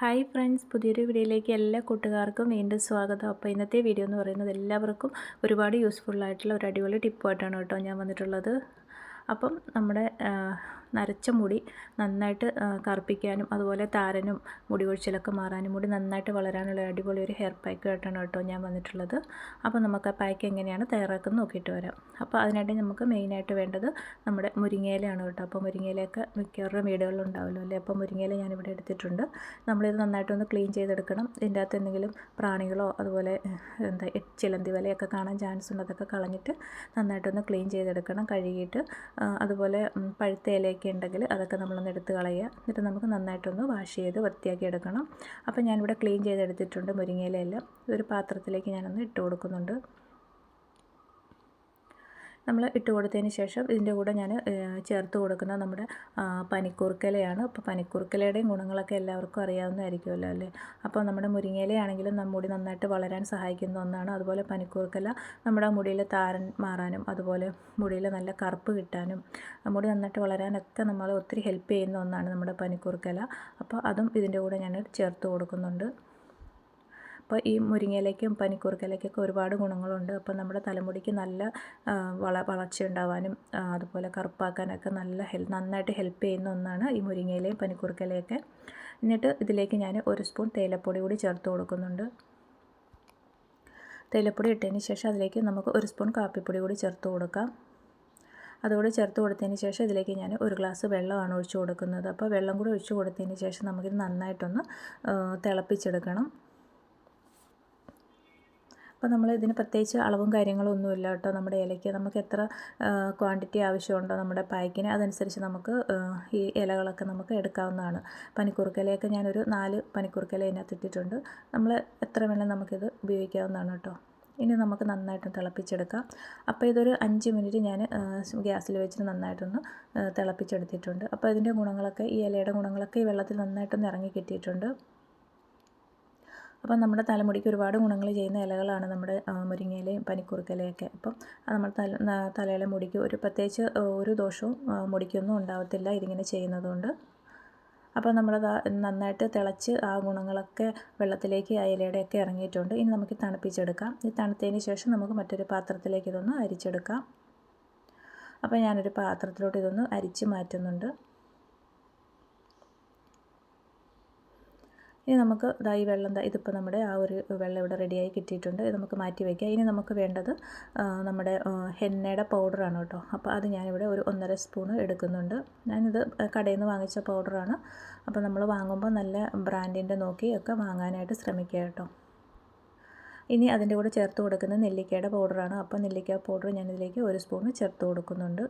Hi friends പുതിയൊരു വീഡിയോയിലേക്ക് എല്ലാ കൂട്ടുകാർക്കും വീണ്ടും സ്വാഗതം. അപ്പോൾ ഇന്നത്തെ വീഡിയോ എന്ന് പറയുന്നത് എല്ലാവർക്കും ഒരുപാട് യൂസ്ഫുള്ളായിട്ടുള്ള ഒരു അടിപൊളി ടിപ്പായിട്ടാണ് കേട്ടോ ഞാൻ വന്നിട്ടുള്ളത്. അപ്പം നമ്മുടെ നരച്ച മുടി നന്നായിട്ട് കറുപ്പിക്കാനും അതുപോലെ താരനും മുടി കൊഴിച്ചിലൊക്കെ മാറാനും മുടി നന്നായിട്ട് വളരാനുള്ള അടിപൊളി ഒരു ഹെയർ പാക്കുമായിട്ടാണ് കേട്ടോ ഞാൻ വന്നിട്ടുള്ളത്. അപ്പോൾ നമുക്ക് ആ പാക്ക് എങ്ങനെയാണ് തയ്യാറാക്കുന്നത് നോക്കിയിട്ട് വരാം. അപ്പോൾ അതിനായിട്ട് നമുക്ക് മെയിനായിട്ട് വേണ്ടത് നമ്മുടെ മുരിങ്ങയിലയാണ് കേട്ടോ. അപ്പോൾ മുരിങ്ങയിലൊക്കെ മിക്കവരുടെ വീടുകളിൽ ഉണ്ടാവുമല്ലോ അല്ലേ? അപ്പോൾ മുരിങ്ങയില ഞാനിവിടെ എടുത്തിട്ടുണ്ട്. നമ്മളിത് നന്നായിട്ടൊന്ന് ക്ലീൻ ചെയ്തെടുക്കണം. ഇതിന്റെ അകത്ത് എന്തെങ്കിലും പ്രാണികളോ അതുപോലെ എന്താ ചിലന്തി വലയൊക്കെ കാണാൻ ചാൻസ് ഉണ്ട്. അതൊക്കെ കളഞ്ഞിട്ട് നന്നായിട്ടൊന്ന് ക്ലീൻ ചെയ്തെടുക്കണം. കഴുകിയിട്ട് അതുപോലെ പഴുത്ത ഇലയൊക്കെ ഒക്കെ ഉണ്ടെങ്കിൽ അതൊക്കെ നമ്മളൊന്ന് എടുത്ത് കളയുക. എന്നിട്ട് നമുക്ക് നന്നായിട്ടൊന്ന് വാഷ് ചെയ്ത് വൃത്തിയാക്കി എടുക്കണം. അപ്പോൾ ഞാനിവിടെ ക്ലീൻ ചെയ്തെടുത്തിട്ടുണ്ട് മുരിങ്ങയിലെല്ലാം ഒരു പാത്രത്തിലേക്ക് ഞാനൊന്ന് ഇട്ട് കൊടുക്കുന്നുണ്ട്. നമ്മൾ ഇട്ട് കൊടുത്തതിന് ശേഷം ഇതിന്റെ കൂടെ ഞാൻ ചേർത്ത് കൊടുക്കുന്ന നമ്മുടെ പനിക്കൂർക്കലയാണ്. അപ്പോൾ പനിക്കൂർക്കലയുടെയും ഗുണങ്ങളൊക്കെ എല്ലാവർക്കും അറിയാവുന്നതായിരിക്കുമല്ലോ അല്ലേ? അപ്പോൾ നമ്മുടെ മുരിങ്ങയിലയാണെങ്കിലും നമ്മുടെ മുടി നന്നായിട്ട് വളരാൻ സഹായിക്കുന്ന ഒന്നാണ്. അതുപോലെ പനിക്കൂർക്കല നമ്മുടെ മുടിയിൽ താരൻ മാറാനും അതുപോലെ മുടിയിൽ നല്ല കറുപ്പ് കിട്ടാനും മുടി നന്നായിട്ട് വളരാനൊക്കെ നമ്മൾ ഒത്തിരി ഹെൽപ്പ് ചെയ്യുന്ന ഒന്നാണ് നമ്മുടെ പനിക്കൂർക്കല. അപ്പോൾ അതും ഇതിന്റെ കൂടെ ഞാൻ ചേർത്ത് കൊടുക്കുന്നുണ്ട്. അപ്പോൾ ഈ മുരിങ്ങയിലേക്കും പനിക്കൂർക്കയിലേക്കൊക്കെ ഒരുപാട് ഗുണങ്ങളുണ്ട്. അപ്പോൾ നമ്മുടെ തലമുടിക്ക് നല്ല വള വളർച്ച ഉണ്ടാവാനും അതുപോലെ കറുപ്പാക്കാനൊക്കെ നല്ല ഹെൽ നന്നായിട്ട് ഹെൽപ്പ് ചെയ്യുന്ന ഒന്നാണ് ഈ മുരിങ്ങയിലയും പനിക്കൂർക്കയിലയൊക്കെ എന്നിട്ട് ഇതിലേക്ക് ഞാൻ ഒരു സ്പൂൺ തേയിലപ്പൊടി കൂടി ചേർത്ത് കൊടുക്കുന്നുണ്ട്. തേയിലപ്പൊടി ഇട്ടതിന് ശേഷം അതിലേക്ക് നമുക്ക് ഒരു സ്പൂൺ കാപ്പിപ്പൊടി കൂടി ചേർത്ത് കൊടുക്കാം. അതുകൂടി ചേർത്ത് കൊടുത്തതിന് ശേഷം ഇതിലേക്ക് ഞാൻ ഒരു ഗ്ലാസ് വെള്ളമാണ് ഒഴിച്ചു കൊടുക്കുന്നത്. അപ്പോൾ വെള്ളം കൂടി ഒഴിച്ചു കൊടുത്തതിന് ശേഷം നമുക്കിത് നന്നായിട്ടൊന്ന് തിളപ്പിച്ചെടുക്കണം. അപ്പോൾ നമ്മൾ ഇതിന് പ്രത്യേകിച്ച് അളവും കാര്യങ്ങളും ഒന്നുമില്ല കേട്ടോ. നമ്മുടെ ഇലയ്ക്ക് നമുക്ക് എത്ര ക്വാണ്ടിറ്റി ആവശ്യമുണ്ടോ നമ്മുടെ പായ്ക്കിന് അതനുസരിച്ച് നമുക്ക് ഈ ഇലകളൊക്കെ നമുക്ക് എടുക്കാവുന്നതാണ്. പനിക്കൂർക്കലയൊക്കെ ഞാനൊരു നാല് പനിക്കൂർക്കല ഇതിനകത്ത് ഇട്ടിട്ടുണ്ട്. നമ്മൾ എത്ര വേണേലും നമുക്കിത് ഉപയോഗിക്കാവുന്നതാണ് കേട്ടോ. ഇനി നമുക്ക് നന്നായിട്ട് തിളപ്പിച്ചെടുക്കാം. അപ്പോൾ ഇതൊരു അഞ്ച് മിനിറ്റ് ഞാൻ ഗ്യാസിൽ വെച്ചിട്ട് നന്നായിട്ടൊന്ന് തിളപ്പിച്ചെടുത്തിട്ടുണ്ട്. അപ്പോൾ ഇതിന്റെ ഗുണങ്ങളൊക്കെ ഈ ഇലയുടെ ഗുണങ്ങളൊക്കെ ഈ വെള്ളത്തിൽ നന്നായിട്ടൊന്ന് ഇറങ്ങി കിട്ടിയിട്ടുണ്ട്. അപ്പം നമ്മുടെ തലമുടിക്ക് ഒരുപാട് ഗുണങ്ങൾ ചെയ്യുന്ന ഇലകളാണ് നമ്മുടെ മുരിങ്ങയിലയും പനിക്കുറുക്കയിലയൊക്കെ. അപ്പം നമ്മൾ തല തലയിലെ മുടിക്ക് ഒരു പ്രത്യേകിച്ച് ഒരു ദോഷവും മുടിക്കൊന്നും ഉണ്ടാവത്തില്ല ഇതിങ്ങനെ ചെയ്യുന്നതുകൊണ്ട്. അപ്പോൾ നമ്മൾ നന്നായിട്ട് തിളച്ച് ആ ഗുണങ്ങളൊക്കെ വെള്ളത്തിലേക്ക് ആ ഇലയുടെയൊക്കെ ഇറങ്ങിയിട്ടുണ്ട്. ഇനി നമുക്ക് തണുപ്പിച്ചെടുക്കാം. ഈ തണുത്തതിന് ശേഷം നമുക്ക് മറ്റൊരു പാത്രത്തിലേക്ക് ഇതൊന്ന് അരിച്ചെടുക്കാം. അപ്പോൾ ഞാനൊരു പാത്രത്തിലോട്ട് ഇതൊന്ന് അരിച്ച് മാറ്റുന്നുണ്ട്. ഇനി നമുക്ക് ഇതാ ഈ വെള്ളം ഇതിപ്പോൾ നമ്മുടെ ആ ഒരു വെള്ളം ഇവിടെ റെഡിയായി കിട്ടിയിട്ടുണ്ട്. ഇത് നമുക്ക് മാറ്റി വയ്ക്കാം ഇനി നമുക്ക് വേണ്ടത് നമ്മുടെ ഹെന്നയുടെ പൗഡറാണ് കേട്ടോ. അപ്പോൾ അത് ഞാനിവിടെ ഒരു ഒന്നര സ്പൂൺ എടുക്കുന്നുണ്ട്. ഞാനിത് കടയിൽ നിന്ന് വാങ്ങിച്ച പൗഡറാണ് അപ്പോൾ നമ്മൾ വാങ്ങുമ്പോൾ നല്ല ബ്രാൻഡിന്റെ നോക്കി ഒക്കെ വാങ്ങാനായിട്ട് ശ്രമിക്കുക കേട്ടോ. ഇനി അതിന്റെ കൂടെ ചേർത്ത് കൊടുക്കുന്നത് നെല്ലിക്കയുടെ പൗഡറാണ് അപ്പോൾ നെല്ലിക്ക പൗഡർ ഞാനിതിലേക്ക് ഒരു സ്പൂൺ ചേർത്ത് കൊടുക്കുന്നുണ്ട്.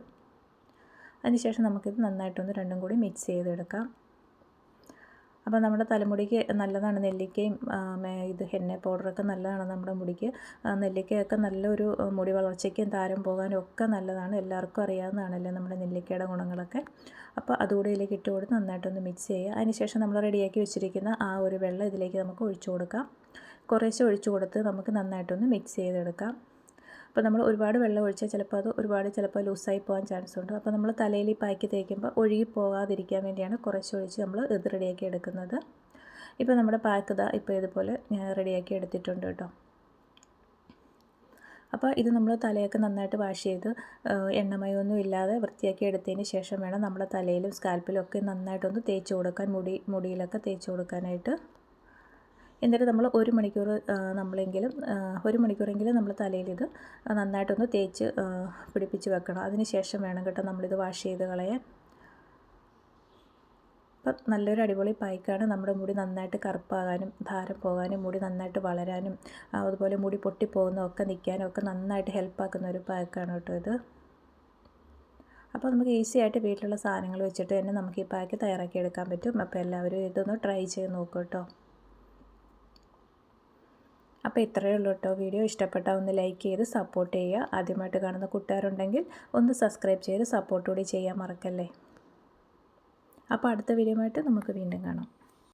അതിനുശേഷം നമുക്കിത് നന്നായിട്ടൊന്ന് രണ്ടും കൂടി മിക്സ് ചെയ്തെടുക്കാം. അപ്പോൾ നമ്മുടെ തലമുടിക്ക് നല്ലതാണ്. നെല്ലിക്കയും ഇത് ഹെന്ന പൗഡറൊക്കെ നല്ലതാണ് നമ്മുടെ മുടിക്ക്. നെല്ലിക്കയൊക്കെ നല്ലൊരു മുടി വളർച്ചയ്ക്കും താരം പോകാനും ഒക്കെ നല്ലതാണ്. എല്ലാവർക്കും അറിയാവുന്നതാണല്ലേ നമ്മുടെ നെല്ലിക്കയുടെ ഗുണങ്ങളൊക്കെ. അപ്പോൾ അതുകൂടെ ഇതിലേക്ക് ഇട്ട് കൊടുത്ത് നന്നായിട്ടൊന്ന് മിക്സ് ചെയ്യുക. അതിനുശേഷം നമ്മൾ റെഡിയാക്കി വെച്ചിരിക്കുന്ന ആ ഒരു വെള്ളം ഇതിലേക്ക് നമുക്ക് ഒഴിച്ചു കൊടുക്കാം. കുറേശ്ശെ ഒഴിച്ചു കൊടുത്ത് നമുക്ക് നന്നായിട്ടൊന്ന് മിക്സ് ചെയ്തെടുക്കാം. അപ്പോൾ നമ്മൾ ഒരുപാട് വെള്ളം ഒഴിച്ചാൽ ചിലപ്പോൾ അത് ഒരുപാട് ചിലപ്പോൾ ലൂസായി പോകാൻ ചാൻസ് ഉണ്ട്. അപ്പോൾ നമ്മൾ തലയിൽ ഈ പായ്ക്ക് തേക്കുമ്പോൾ ഒഴുകി പോകാതിരിക്കാൻ വേണ്ടിയാണ് കുറച്ച് ഒഴിച്ച് നമ്മൾ ഇത് റെഡിയാക്കി എടുക്കുന്നത്. ഇപ്പോൾ നമ്മുടെ പാക്ക് ഇതാ ഇപ്പോൾ ഇതുപോലെ ഞാൻ റെഡിയാക്കി എടുത്തിട്ടുണ്ട് കേട്ടോ. അപ്പോൾ ഇത് നമ്മൾ തലയൊക്കെ നന്നായിട്ട് വാഷ് ചെയ്ത് എണ്ണമയൊന്നും ഇല്ലാതെ വൃത്തിയാക്കി എടുത്തതിന് ശേഷം വേണം നമ്മുടെ തലയിലും സ്കാൽപ്പിലും ഒക്കെ നന്നായിട്ടൊന്ന് തേച്ച് കൊടുക്കാൻ മുടി മുടിയിലൊക്കെ തേച്ച് കൊടുക്കാനായിട്ട്. എന്നിട്ട് നമ്മൾ ഒരു മണിക്കൂർ നമ്മളെങ്കിലും ഒരു മണിക്കൂറെങ്കിലും നമ്മൾ തലയിൽ ഇത് നന്നായിട്ടൊന്ന് തേച്ച് പിടിപ്പിച്ച് വെക്കണം. അതിന് ശേഷം വേണം കേട്ടോ നമ്മളിത് വാഷ് ചെയ്ത് കളയാൻ. അപ്പം നല്ലൊരു അടിപൊളി പായ്ക്കാണ്. നമ്മുടെ മുടി നന്നായിട്ട് കറുപ്പാകാനും ധാരം പോകാനും മുടി നന്നായിട്ട് വളരാനും അതുപോലെ മുടി പൊട്ടിപ്പോകുന്നതൊക്കെ നിൽക്കാനും ഒക്കെ നന്നായിട്ട് ഹെൽപ്പാക്കുന്ന ഒരു പായ്ക്കാണ് കേട്ടോ ഇത്. അപ്പോൾ നമുക്ക് ഈസി ആയിട്ട് വീട്ടിലുള്ള സാധനങ്ങൾ വെച്ചിട്ട് തന്നെ നമുക്ക് ഈ പായ്ക്ക് തയ്യാറാക്കി എടുക്കാൻ പറ്റും. അപ്പോൾ എല്ലാവരും ഇതൊന്ന് ട്രൈ ചെയ്ത് നോക്കൂ കേട്ടോ. അപ്പോൾ ഇത്രയേ ഉള്ളൂ കേട്ടോ വീഡിയോ. ഇഷ്ടപ്പെട്ടാൽ ഒന്ന് ലൈക്ക് ചെയ്ത് സപ്പോർട്ട് ചെയ്യുക. ആദ്യമായിട്ട് കാണുന്ന കൂട്ടുകാരുണ്ടെങ്കിൽ ഒന്ന് സബ്സ്ക്രൈബ് ചെയ്ത് സപ്പോർട്ട് കൂടി ചെയ്യാൻ മറക്കല്ലേ. അപ്പോൾ അടുത്ത വീഡിയോ നമുക്ക് വീണ്ടും കാണാം.